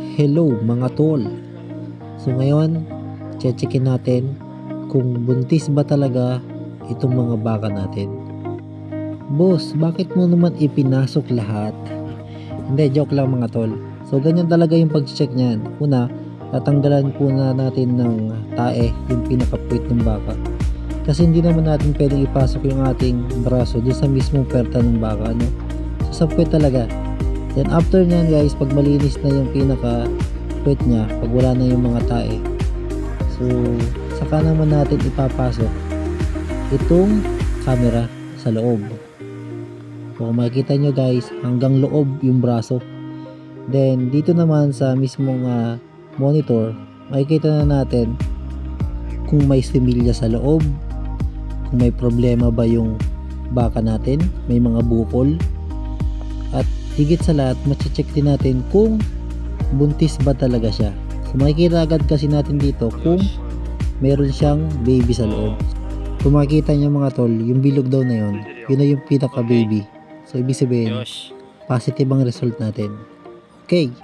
Hello mga tol. So ngayon, checkin natin kung buntis ba talaga itong mga baka natin. Boss, bakit mo naman ipinasok lahat? Hindi, joke lang mga tol. So ganyan talaga yung pag-check niyan. Una, tatanggalan po na natin ng tae, yung pinakapuwit ng baka. Kasi hindi naman natin pwedeng ipasok yung ating braso doon sa mismong perta ng baka. No? So sa puwet talaga. Then after nyan guys, pag malinis na yung pinaka puwet niya, pag wala na yung mga tae. So, saka naman natin ipapasok itong camera sa loob. So, kung makikita nyo guys, hanggang loob yung braso. Then, dito naman sa mismong ah, monitor, makikita na natin kung may similya sa loob, kung may problema ba yung baka natin, may mga bukol, at higit sa lahat, mache-check din natin kung buntis ba talaga siya. So, makikita agad kasi natin dito kung meron siyang baby sa loob. Kung makikita niyo mga tol, yung bilog daw na yun, yun na yung pinaka baby. So, ibig sabihin, positive ang result natin. Okay,